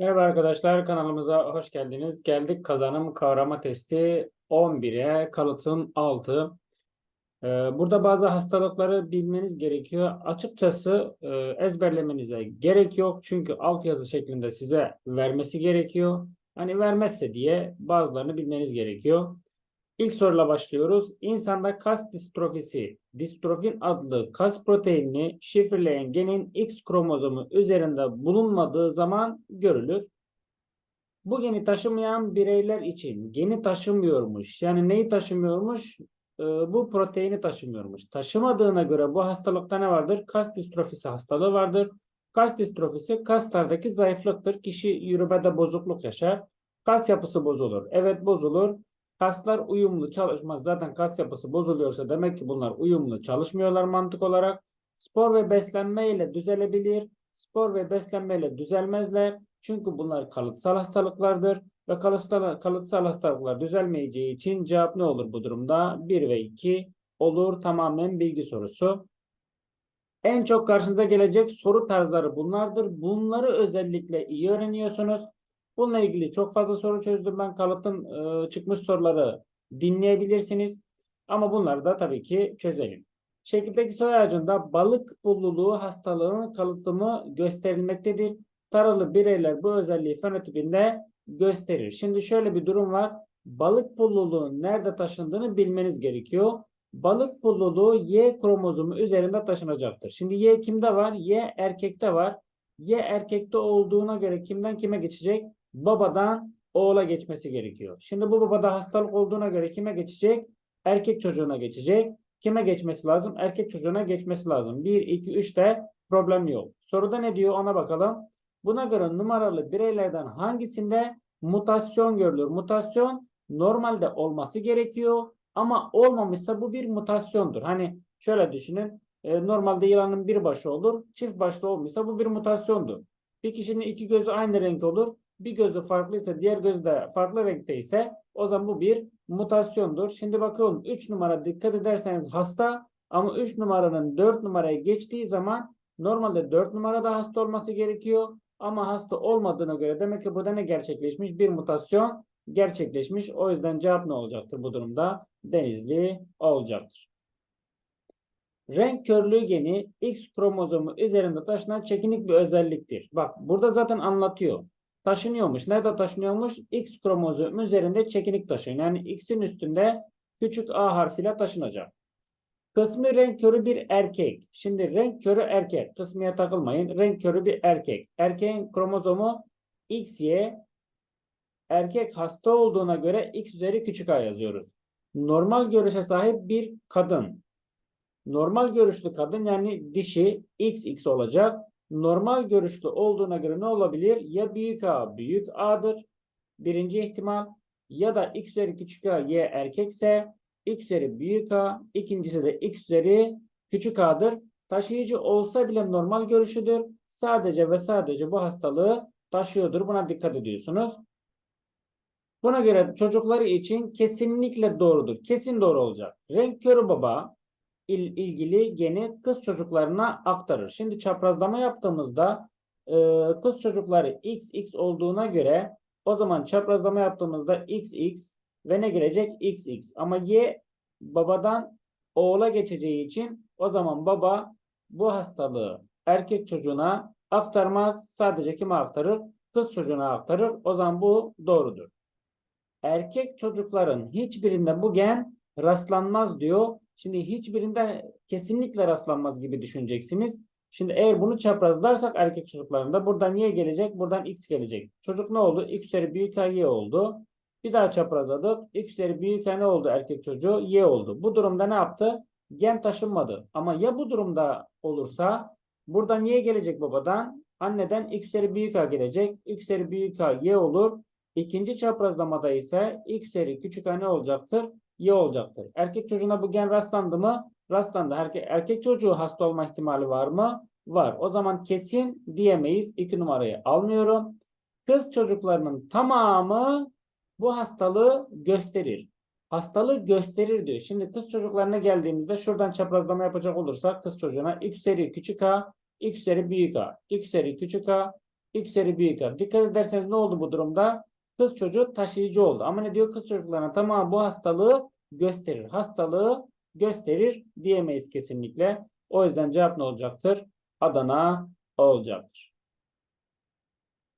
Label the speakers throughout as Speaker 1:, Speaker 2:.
Speaker 1: Merhaba arkadaşlar kanalımıza hoş geldiniz. Geldik kazanım kavrama testi 11'e kalıtım 6. Ee, burada bazı hastalıkları bilmeniz gerekiyor. Açıkçası e, ezberlemenize gerek yok. Çünkü altyazı şeklinde size vermesi gerekiyor. Hani vermezse diye bazılarını bilmeniz gerekiyor. İlk soruyla başlıyoruz. İnsanda kas distrofisi, distrofin adlı kas proteinini şifreleyen genin X kromozomu üzerinde bulunmadığı zaman görülür. Bu geni taşımayan bireyler için geni taşımıyormuş. Yani neyi taşımıyormuş? Ee, bu proteini taşımıyormuş. Taşımadığına göre bu hastalıkta ne vardır? Kas distrofisi hastalığı vardır. Kas distrofisi kaslardaki zayıflıktır. Kişi yürümede bozukluk yaşar. Kas yapısı bozulur. Evet bozulur. Kaslar uyumlu çalışmaz. Zaten kas yapısı bozuluyorsa demek ki bunlar uyumlu çalışmıyorlar mantık olarak. Spor ve beslenme ile düzelebilir. Spor ve beslenme ile düzelmezler. Çünkü bunlar kalıtsal hastalıklardır. Ve kalıtsal, kalıtsal hastalıklar düzelmeyeceği için cevap ne olur bu durumda? 1 ve 2 olur. Tamamen bilgi sorusu. En çok karşınıza gelecek soru tarzları bunlardır. Bunları özellikle iyi öğreniyorsunuz. Bununla ilgili çok fazla soru çözdüm ben. Kalıtım e, çıkmış soruları dinleyebilirsiniz. Ama bunları da tabii ki çözelim. Şekildeki soy ağacında balık bulluluğu hastalığının kalıtımı gösterilmektedir. Taralı bireyler bu özelliği fenotipinde gösterir. Şimdi şöyle bir durum var. Balık pulluluğun nerede taşındığını bilmeniz gerekiyor. Balık pulluluğu Y kromozomu üzerinde taşınacaktır. Şimdi Y kimde var? Y erkekte var. Y erkekte olduğuna göre kimden kime geçecek? Babadan oğula geçmesi gerekiyor. Şimdi bu babada hastalık olduğuna göre kime geçecek? Erkek çocuğuna geçecek. Kime geçmesi lazım? Erkek çocuğuna geçmesi lazım. 1, 2, 3'te problem yok. Soruda ne diyor ona bakalım. Buna göre numaralı bireylerden hangisinde mutasyon görülür? Mutasyon normalde olması gerekiyor ama olmamışsa bu bir mutasyondur. Hani şöyle düşünün. e, normalde yılanın bir başı olur. Çift başlı olmuşsa bu bir mutasyondur. Bir kişinin iki gözü aynı renk olur. Bir gözü farklıysa diğer gözü de farklı renkte ise o zaman bu bir mutasyondur. Şimdi bakalım 3 numara dikkat ederseniz hasta ama 3 numaranın 4 numaraya geçtiği zaman normalde 4 numarada hasta olması gerekiyor. Ama hasta olmadığına göre demek ki burada ne gerçekleşmiş? Bir mutasyon gerçekleşmiş. O yüzden cevap ne olacaktır bu durumda? Denizli olacaktır. Renk körlüğü geni X kromozomu üzerinde taşınan çekinik bir özelliktir. Bak burada zaten anlatıyor. Taşınıyormuş. Nerede taşınıyormuş? X kromozomu üzerinde çekinik taşıyor. Yani X'in üstünde küçük A harfiyle taşınacak. Kısmi renk körü bir erkek. Şimdi renk körü erkek. Kısmiye takılmayın. Renk körü bir erkek. Erkeğin kromozomu XY. Erkek hasta olduğuna göre X üzeri küçük A yazıyoruz. Normal görüşe sahip bir kadın. Normal görüşlü kadın yani dişi XX olacak. Normal görüşlü olduğuna göre ne olabilir? Ya büyük A büyük A'dır. Birinci ihtimal. Ya da X üzeri küçük A Y erkekse x üzeri büyük A, ikincisi de x üzeri küçük A'dır. Taşıyıcı olsa bile normal görüşüdür. Sadece ve sadece bu hastalığı taşıyordur. Buna dikkat ediyorsunuz. Buna göre çocukları için kesinlikle doğrudur. Kesin doğru olacak. Renk körü baba il, ilgili geni kız çocuklarına aktarır. Şimdi çaprazlama yaptığımızda e, kız çocukları XX olduğuna göre o zaman çaprazlama yaptığımızda XX ve ne gelecek? XX. Ama Y babadan oğula geçeceği için o zaman baba bu hastalığı erkek çocuğuna aktarmaz. Sadece kime aktarır? Kız çocuğuna aktarır. O zaman bu doğrudur. Erkek çocukların hiçbirinde bu gen rastlanmaz diyor. Şimdi hiçbirinde kesinlikle rastlanmaz gibi düşüneceksiniz. Şimdi eğer bunu çaprazlarsak erkek çocuklarında buradan y gelecek, buradan x gelecek. Çocuk ne oldu? x üzeri büyük a y oldu. Bir daha çaprazladık. X üzeri büyük ne oldu erkek çocuğu? Y oldu. Bu durumda ne yaptı? Gen taşınmadı. Ama ya bu durumda olursa buradan Y gelecek babadan. Anneden X üzeri büyük A gelecek. X üzeri büyük A Y olur. İkinci çaprazlamada ise X üzeri küçük A ne olacaktır? Y olacaktır. Erkek çocuğuna bu gen rastlandı mı? Rastlandı. Erkek, erkek çocuğu hasta olma ihtimali var mı? Var. O zaman kesin diyemeyiz. İki numarayı almıyorum. Kız çocuklarının tamamı bu hastalığı gösterir. Hastalığı gösterir diyor. Şimdi kız çocuklarına geldiğimizde şuradan çaprazlama yapacak olursak kız çocuğuna x üzeri küçük a, x üzeri büyük a, x üzeri küçük a, X üzeri büyük A. Dikkat ederseniz ne oldu bu durumda? Kız çocuğu taşıyıcı oldu. Ama ne diyor? Kız çocuklarına tamam bu hastalığı gösterir. Hastalığı gösterir diyemeyiz kesinlikle. O yüzden cevap ne olacaktır? Adana olacaktır.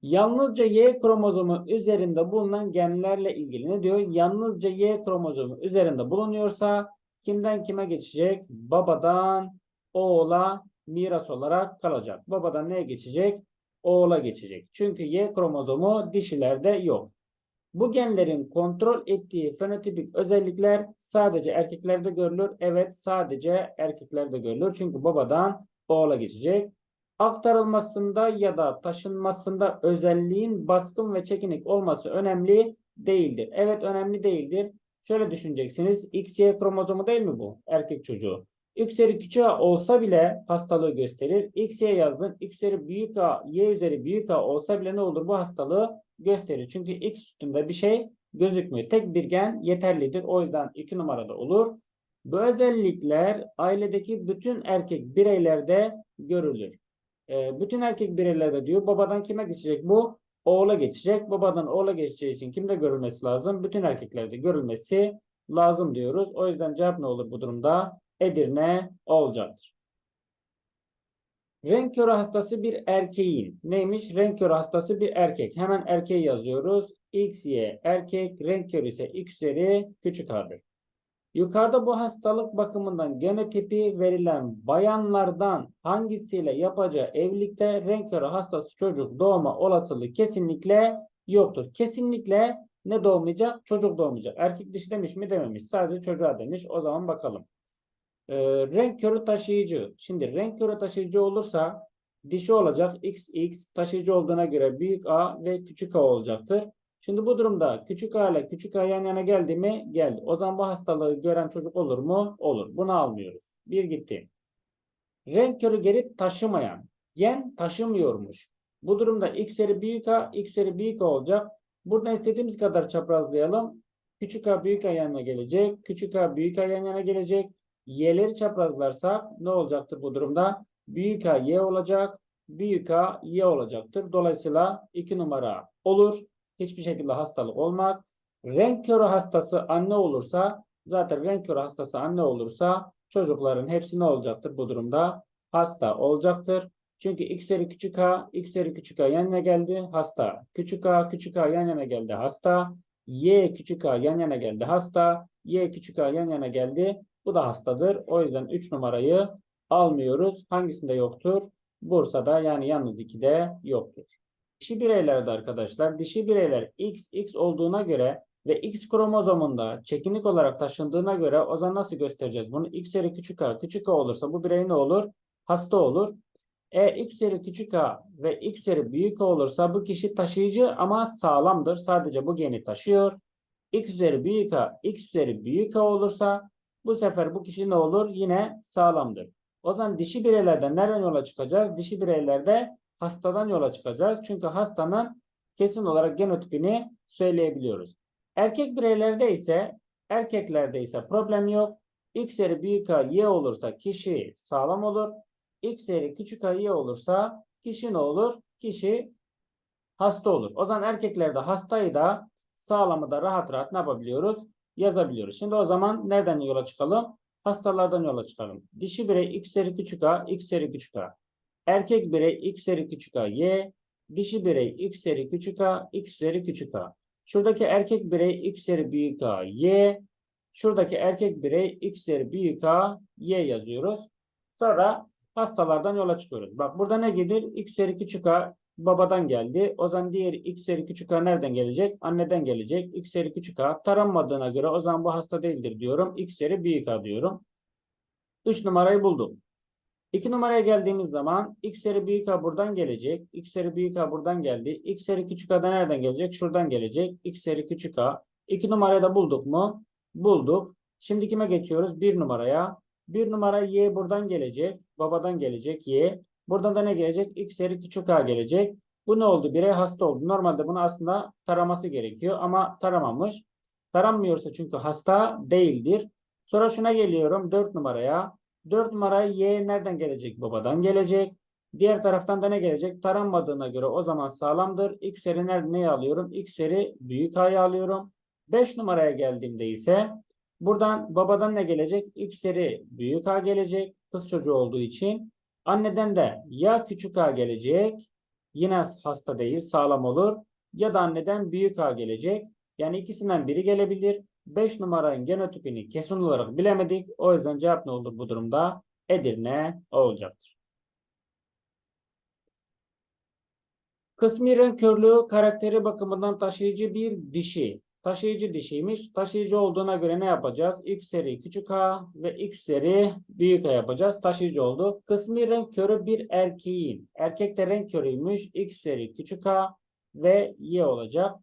Speaker 1: Yalnızca Y kromozomu üzerinde bulunan genlerle ilgili ne diyor? Yalnızca Y kromozomu üzerinde bulunuyorsa kimden kime geçecek? Babadan oğula miras olarak kalacak. Babadan neye geçecek? Oğula geçecek. Çünkü Y kromozomu dişilerde yok. Bu genlerin kontrol ettiği fenotipik özellikler sadece erkeklerde görülür. Evet sadece erkeklerde görülür. Çünkü babadan oğula geçecek. Aktarılmasında ya da taşınmasında özelliğin baskın ve çekinik olması önemli değildir. Evet önemli değildir. Şöyle düşüneceksiniz. XY kromozomu değil mi bu? Erkek çocuğu. X'leri küçük A olsa bile hastalığı gösterir. X üzeri büyük A, Y üzeri büyük A olsa bile ne olur? Bu hastalığı gösterir. Çünkü X üstünde bir şey gözükmüyor. Tek bir gen yeterlidir. O yüzden 2 numarada olur. Bu özellikler ailedeki bütün erkek bireylerde görülür. Ee, bütün erkek bireylerde diyor babadan kime geçecek bu? Oğula geçecek. Babadan oğula geçeceği için kimde görülmesi lazım? Bütün erkeklerde görülmesi lazım diyoruz. O yüzden cevap ne olur bu durumda? Edirne olacaktır. Renk körü hastası bir erkeğin. Neymiş? Renk körü hastası bir erkek. Hemen erkeği yazıyoruz. XY erkek, renk körü ise X üzeri küçük A'dır. Yukarıda bu hastalık bakımından genotipi verilen bayanlardan hangisiyle yapacağı evlilikte renk körü hastası çocuk doğma olasılığı kesinlikle yoktur. Kesinlikle ne doğmayacak? Çocuk doğmayacak. Erkek dişi demiş mi dememiş. Sadece çocuğa demiş. O zaman bakalım. Ee, renk körü taşıyıcı. Şimdi renk körü taşıyıcı olursa dişi olacak. XX taşıyıcı olduğuna göre büyük A ve küçük A olacaktır. Şimdi bu durumda küçük A ile küçük A yan yana geldi mi? Geldi. O zaman bu hastalığı gören çocuk olur mu? Olur. Bunu almıyoruz. Bir gitti. Renk körü gelip taşımayan. Gen taşımıyormuş. Bu durumda X üzeri büyük A, X üzeri büyük A olacak. Buradan istediğimiz kadar çaprazlayalım. Küçük A büyük A yan yana gelecek. Küçük A büyük A yan yana gelecek. Y'leri çaprazlarsak ne olacaktır bu durumda? Büyük A Y olacak. Büyük A Y olacaktır. Dolayısıyla 2 numara olur. Hiçbir şekilde hastalık olmaz. Renk körü hastası anne olursa zaten renk körü hastası anne olursa çocukların hepsi ne olacaktır bu durumda? Hasta olacaktır. Çünkü x üzeri küçük a, x üzeri küçük a yan yana geldi hasta. Küçük a, küçük a yan yana geldi hasta. Y küçük a yan yana geldi hasta. Y küçük a yan yana geldi. Bu da hastadır. O yüzden 3 numarayı almıyoruz. Hangisinde yoktur? Bursa'da yani yalnız 2'de yoktur. Dişi bireylerde arkadaşlar dişi bireyler XX olduğuna göre ve X kromozomunda çekinik olarak taşındığına göre o zaman nasıl göstereceğiz bunu? X üzeri küçük a küçük a olursa bu birey ne olur? Hasta olur. E X üzeri küçük a ve X üzeri büyük a olursa bu kişi taşıyıcı ama sağlamdır. Sadece bu geni taşıyor. X üzeri büyük a X üzeri büyük a olursa bu sefer bu kişi ne olur? Yine sağlamdır. O zaman dişi bireylerden nereden yola çıkacağız? Dişi bireylerde hastadan yola çıkacağız. Çünkü hastanın kesin olarak genotipini söyleyebiliyoruz. Erkek bireylerde ise erkeklerde ise problem yok. X üzeri büyük A Y olursa kişi sağlam olur. X üzeri küçük A Y olursa kişi ne olur? Kişi hasta olur. O zaman erkeklerde hastayı da sağlamı da rahat rahat ne yapabiliyoruz? Yazabiliyoruz. Şimdi o zaman nereden yola çıkalım? Hastalardan yola çıkalım. Dişi birey X üzeri küçük A, X üzeri küçük A. Erkek birey x üzeri küçük a y. Dişi birey x üzeri küçük a x üzeri küçük a. Şuradaki erkek birey x üzeri büyük a y. Şuradaki erkek birey x üzeri büyük a y yazıyoruz. Sonra hastalardan yola çıkıyoruz. Bak burada ne gelir? x üzeri küçük a babadan geldi. O zaman diğer x üzeri küçük a nereden gelecek? Anneden gelecek. x üzeri küçük a taranmadığına göre o zaman bu hasta değildir diyorum. x üzeri büyük a diyorum. 3 numarayı buldum. 2 numaraya geldiğimiz zaman x üzeri büyük A buradan gelecek. x üzeri büyük A buradan geldi. x üzeri küçük A da nereden gelecek? Şuradan gelecek. x üzeri küçük A. 2 numarayı da bulduk mu? Bulduk. Şimdi kime geçiyoruz? 1 numaraya. 1 numara y buradan gelecek. Babadan gelecek y. Buradan da ne gelecek? x üzeri küçük A gelecek. Bu ne oldu? Birey hasta oldu. Normalde bunu aslında taraması gerekiyor ama taramamış. Taranmıyorsa çünkü hasta değildir. Sonra şuna geliyorum 4 numaraya. 4 numara Y nereden gelecek? Babadan gelecek. Diğer taraftan da ne gelecek? Taranmadığına göre o zaman sağlamdır. X üzeri nerede neyi alıyorum? X üzeri büyük A'yı alıyorum. 5 numaraya geldiğimde ise buradan babadan ne gelecek? X üzeri büyük A gelecek. Kız çocuğu olduğu için. Anneden de ya küçük A gelecek. Yine hasta değil sağlam olur. Ya da anneden büyük A gelecek. Yani ikisinden biri gelebilir. 5 numaranın genotipini kesin olarak bilemedik. O yüzden cevap ne olur bu durumda? Edirne olacaktır. Kısmi renk körlüğü karakteri bakımından taşıyıcı bir dişi. Taşıyıcı dişiymiş. Taşıyıcı olduğuna göre ne yapacağız? X seri küçük a ve X seri büyük a yapacağız. Taşıyıcı oldu. Kısmi renk körü bir erkeğin. Erkek de renk körüymüş. X seri küçük a ve Y olacak.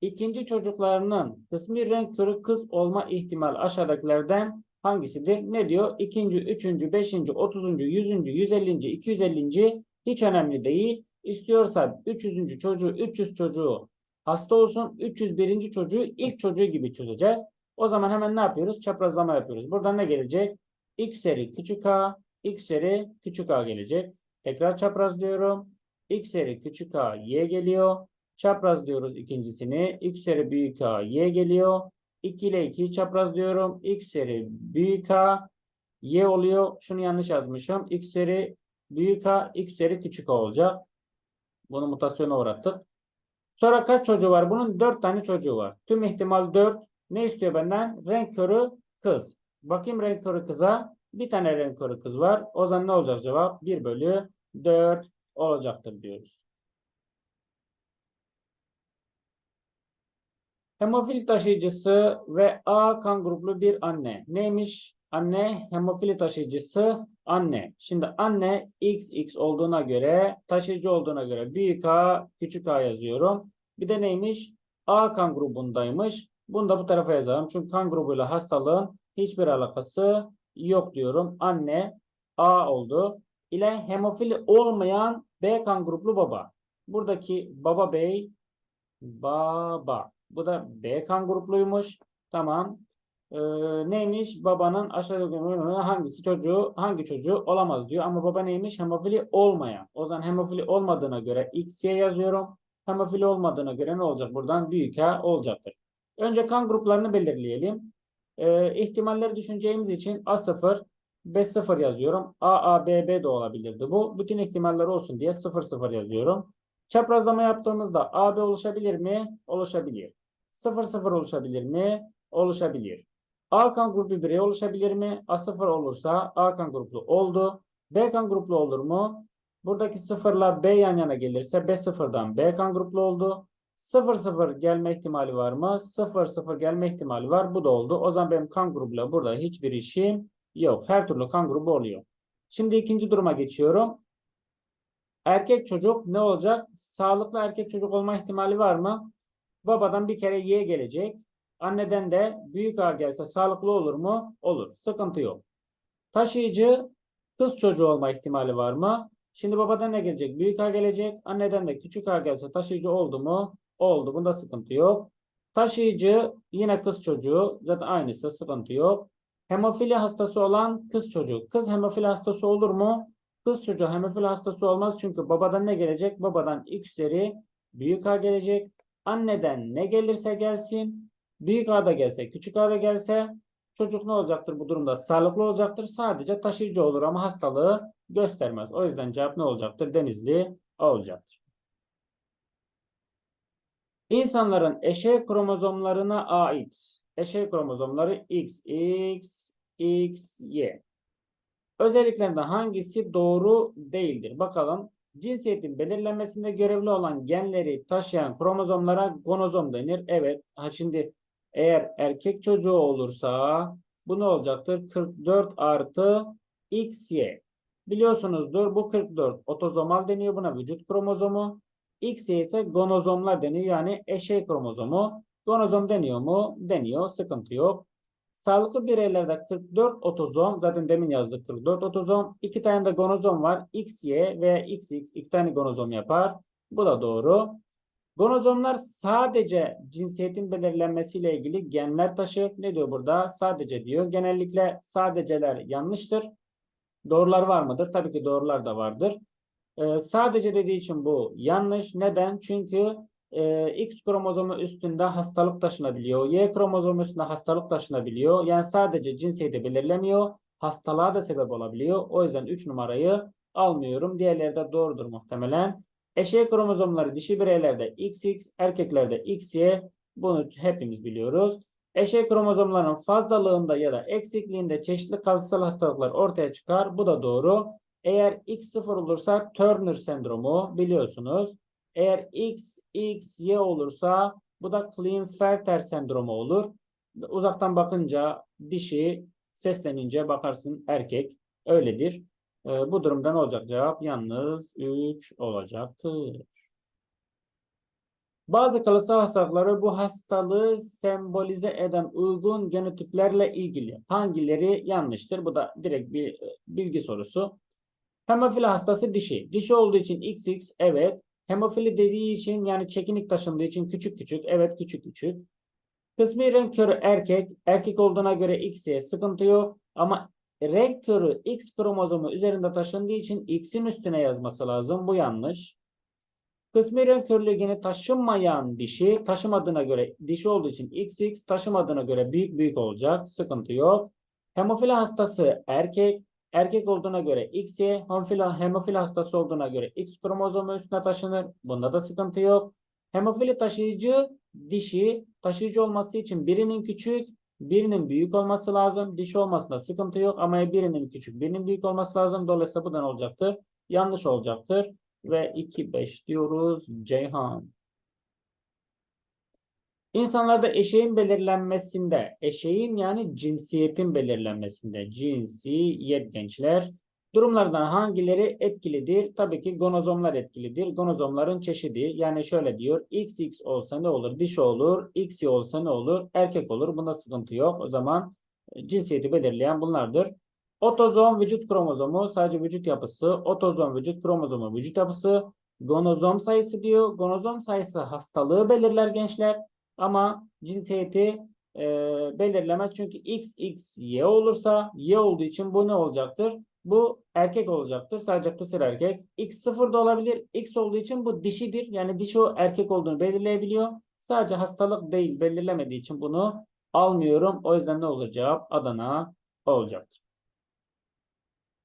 Speaker 1: İkinci çocuklarının kısmi renk körü kız olma ihtimal aşağıdakilerden hangisidir? Ne diyor? İkinci, üçüncü, beşinci, otuzuncu, yüzüncü, yüz ellinci, iki yüz ellinci hiç önemli değil. İstiyorsa 300. çocuğu, 300 çocuğu hasta olsun. 301. çocuğu ilk çocuğu gibi çözeceğiz. O zaman hemen ne yapıyoruz? Çaprazlama yapıyoruz. Buradan ne gelecek? X seri küçük a, X seri küçük a gelecek. Tekrar çaprazlıyorum. X seri küçük a, y geliyor. Çapraz diyoruz ikincisini. X seri büyük a, y geliyor. 2 ile 2'yi çaprazlıyorum. X seri büyük a, y oluyor. Şunu yanlış yazmışım. X seri büyük a, X seri küçük a olacak. Bunu mutasyona uğrattık. Sonra kaç çocuğu var? Bunun 4 tane çocuğu var. Tüm ihtimal 4. Ne istiyor benden? Renk körü kız. Bakayım renk körü kıza. Bir tane renk körü kız var. O zaman ne olacak cevap? 1 bölü 4 olacaktır diyoruz. Hemofil taşıyıcısı ve A kan gruplu bir anne. Neymiş? Anne hemofili taşıyıcısı anne. Şimdi anne XX olduğuna göre taşıyıcı olduğuna göre büyük A küçük A yazıyorum. Bir de neymiş? A kan grubundaymış. Bunu da bu tarafa yazalım. Çünkü kan grubuyla hastalığın hiçbir alakası yok diyorum. Anne A oldu. ile hemofili olmayan B kan gruplu baba. Buradaki baba bey baba. Bu da B kan grupluymuş. Tamam. Ee, neymiş? Babanın aşağıdaki hangisi çocuğu hangi çocuğu olamaz diyor. Ama baba neymiş? Hemofili olmayan. O zaman hemofili olmadığına göre XY yazıyorum. Hemofili olmadığına göre ne olacak? Buradan büyük H olacaktır. Önce kan gruplarını belirleyelim. Ee, ihtimalleri düşüneceğimiz için A0, B0 yazıyorum. A, A, B, B de olabilirdi bu. Bütün ihtimaller olsun diye 0, 0 yazıyorum. Çaprazlama yaptığımızda AB oluşabilir mi? Oluşabilir. 0, 0 oluşabilir mi? Oluşabilir. A kan grubu birey oluşabilir mi? A0 olursa A kan gruplu oldu. B kan gruplu olur mu? Buradaki sıfırla B yan yana gelirse B sıfırdan B kan gruplu oldu. 0 0 gelme ihtimali var mı? 0 0 gelme ihtimali var. Bu da oldu. O zaman benim kan grubuyla burada hiçbir işim yok. Her türlü kan grubu oluyor. Şimdi ikinci duruma geçiyorum. Erkek çocuk ne olacak? Sağlıklı erkek çocuk olma ihtimali var mı? Babadan bir kere Y gelecek. Anneden de büyük A gelse sağlıklı olur mu? Olur. Sıkıntı yok. Taşıyıcı kız çocuğu olma ihtimali var mı? Şimdi babadan ne gelecek? Büyük A gelecek. Anneden de küçük A gelse taşıyıcı oldu mu? Oldu. Bunda sıkıntı yok. Taşıyıcı yine kız çocuğu. Zaten aynısı sıkıntı yok. Hemofili hastası olan kız çocuğu. Kız hemofili hastası olur mu? Kız çocuğu hemofili hastası olmaz. Çünkü babadan ne gelecek? Babadan X üzeri büyük A gelecek. Anneden ne gelirse gelsin Büyük A'da gelse, küçük A'da gelse çocuk ne olacaktır bu durumda? Sağlıklı olacaktır. Sadece taşıyıcı olur ama hastalığı göstermez. O yüzden cevap ne olacaktır? Denizli A olacaktır. İnsanların eşey kromozomlarına ait eşey kromozomları X, X, X, Y. Özelliklerinden hangisi doğru değildir? Bakalım. Cinsiyetin belirlenmesinde görevli olan genleri taşıyan kromozomlara gonozom denir. Evet. Ha şimdi eğer erkek çocuğu olursa bu ne olacaktır? 44 artı XY. Biliyorsunuzdur bu 44 otozomal deniyor buna vücut kromozomu. XY ise gonozomlar deniyor yani eşey kromozomu. Gonozom deniyor mu? Deniyor. Sıkıntı yok. Sağlıklı bireylerde 44 otozom zaten demin yazdık 44 otozom. iki tane de gonozom var. XY ve XX iki tane gonozom yapar. Bu da doğru. Gonozomlar sadece cinsiyetin belirlenmesiyle ilgili genler taşır. Ne diyor burada? Sadece diyor. Genellikle sadeceler yanlıştır. Doğrular var mıdır? Tabii ki doğrular da vardır. Ee, sadece dediği için bu yanlış. Neden? Çünkü e, X kromozomu üstünde hastalık taşınabiliyor. Y kromozomu üstünde hastalık taşınabiliyor. Yani sadece cinsiyeti belirlemiyor. Hastalığa da sebep olabiliyor. O yüzden 3 numarayı almıyorum. Diğerleri de doğrudur muhtemelen. Eşey kromozomları dişi bireylerde XX, erkeklerde XY. Bunu hepimiz biliyoruz. Eşey kromozomların fazlalığında ya da eksikliğinde çeşitli kalıtsal hastalıklar ortaya çıkar. Bu da doğru. Eğer X sıfır olursa Turner sendromu biliyorsunuz. Eğer X, X, Y olursa bu da Klinefelter sendromu olur. Uzaktan bakınca dişi, seslenince bakarsın erkek. Öyledir. Ee, bu durumda ne olacak cevap? Yalnız 3 olacaktır. Bazı kalıtsal hastalıkları bu hastalığı sembolize eden uygun genotiplerle ilgili. Hangileri yanlıştır? Bu da direkt bir e, bilgi sorusu. Hemofili hastası dişi. Dişi olduğu için XX evet. Hemofili dediği için yani çekinik taşındığı için küçük küçük. Evet küçük küçük. Kısmi renk körü erkek. Erkek olduğuna göre X'ye sıkıntı yok. Ama renk körü X kromozomu üzerinde taşındığı için X'in üstüne yazması lazım. Bu yanlış. Kısmi renk körlüğü gene taşınmayan dişi taşımadığına göre dişi olduğu için XX taşımadığına göre büyük büyük olacak. Sıkıntı yok. Hemofili hastası erkek. Erkek olduğuna göre XY, hemofili hastası olduğuna göre X kromozomu üstüne taşınır. Bunda da sıkıntı yok. Hemofili taşıyıcı dişi taşıyıcı olması için birinin küçük, birinin büyük olması lazım. Dişi olmasında sıkıntı yok ama birinin küçük, birinin büyük olması lazım. Dolayısıyla bu da ne olacaktır? Yanlış olacaktır. Ve 2-5 diyoruz. Ceyhan. İnsanlarda eşeğin belirlenmesinde, eşeğin yani cinsiyetin belirlenmesinde, cinsiyet gençler, durumlardan hangileri etkilidir? Tabii ki gonozomlar etkilidir. Gonozomların çeşidi, yani şöyle diyor, XX olsa ne olur? Dişi olur, XY olsa ne olur? Erkek olur. Bunda sıkıntı yok. O zaman e, cinsiyeti belirleyen bunlardır. Otozom vücut kromozomu sadece vücut yapısı, otozom vücut kromozomu vücut yapısı, gonozom sayısı diyor. Gonozom sayısı hastalığı belirler gençler. Ama cinsiyeti e, belirlemez. Çünkü X, X, Y olursa Y olduğu için bu ne olacaktır? Bu erkek olacaktır. Sadece kısır erkek. X sıfır da olabilir. X olduğu için bu dişidir. Yani dişi o erkek olduğunu belirleyebiliyor. Sadece hastalık değil belirlemediği için bunu almıyorum. O yüzden ne olur cevap? Adana olacaktır.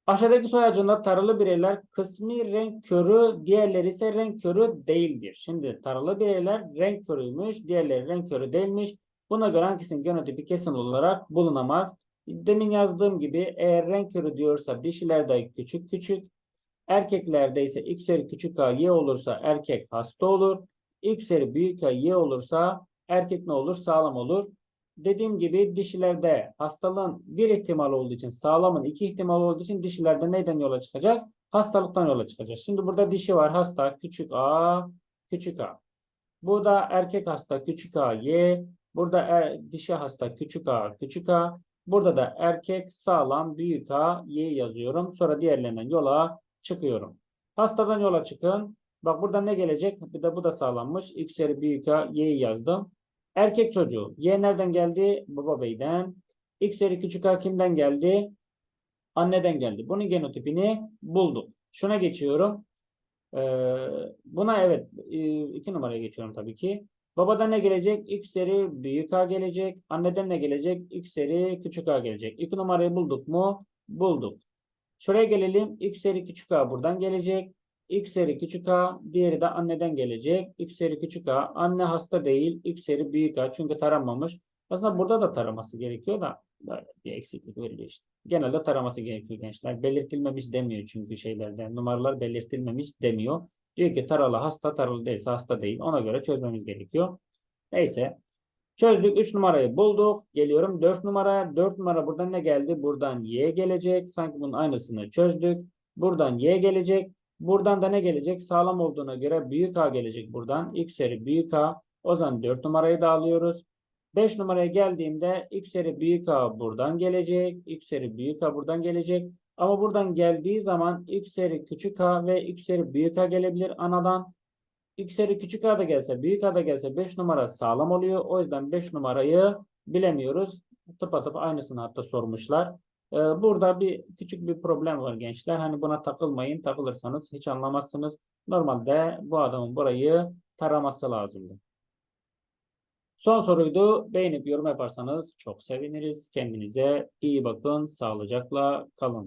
Speaker 1: Aşağıdaki soy ağacında taralı bireyler kısmi renk körü, diğerleri ise renk körü değildir. Şimdi taralı bireyler renk körüymüş, diğerleri renk körü değilmiş. Buna göre hangisinin genotipi kesin olarak bulunamaz. Demin yazdığım gibi eğer renk körü diyorsa dişilerde küçük küçük, erkeklerde ise X üzeri küçük A Y olursa erkek hasta olur. X üzeri büyük A Y olursa erkek ne olur? Sağlam olur dediğim gibi dişilerde hastalığın bir ihtimal olduğu için sağlamın iki ihtimal olduğu için dişilerde neyden yola çıkacağız? Hastalıktan yola çıkacağız. Şimdi burada dişi var hasta küçük a küçük a. Burada erkek hasta küçük a y. Burada er, dişi hasta küçük a küçük a. Burada da erkek sağlam büyük a y yazıyorum. Sonra diğerlerinden yola çıkıyorum. Hastadan yola çıkın. Bak burada ne gelecek? Bir de bu da sağlanmış. X büyük a y'yi yazdım. Erkek çocuğu. Y nereden geldi? Baba beyden. X üzeri küçük a kimden geldi? Anneden geldi. Bunun genotipini bulduk. Şuna geçiyorum. Ee, buna evet e, iki numaraya geçiyorum tabii ki. Babadan ne gelecek? X üzeri büyük A gelecek. Anneden ne gelecek? X üzeri küçük A gelecek. İki numarayı bulduk mu? Bulduk. Şuraya gelelim. X üzeri küçük A buradan gelecek. X üzeri küçük a, diğeri de anneden gelecek. X üzeri küçük a, anne hasta değil. X üzeri büyük a çünkü taranmamış. Aslında burada da taraması gerekiyor da bir eksiklik veriliyor işte. Genelde taraması gerekiyor gençler. Belirtilmemiş demiyor çünkü şeylerden. Numaralar belirtilmemiş demiyor. Diyor ki taralı hasta, taralı değilse hasta değil. Ona göre çözmemiz gerekiyor. Neyse. Çözdük. 3 numarayı bulduk. Geliyorum 4 numaraya. 4 numara buradan ne geldi? Buradan Y gelecek. Sanki bunun aynısını çözdük. Buradan Y gelecek. Buradan da ne gelecek? Sağlam olduğuna göre büyük A gelecek buradan. X üzeri büyük A. O zaman 4 numarayı da alıyoruz. 5 numaraya geldiğimde X üzeri büyük A buradan gelecek. X üzeri büyük A buradan gelecek. Ama buradan geldiği zaman x'eri küçük a ve x'eri büyük a gelebilir anadan. x'eri küçük a da gelse büyük a da gelse 5 numara sağlam oluyor. O yüzden 5 numarayı bilemiyoruz. Tıpatıp aynısını hatta sormuşlar. Ee, burada bir küçük bir problem var gençler. Hani buna takılmayın. Takılırsanız hiç anlamazsınız. Normalde bu adamın burayı taraması lazımdı. Son soruydu. Beğenip yorum yaparsanız çok seviniriz. Kendinize iyi bakın. Sağlıcakla kalın.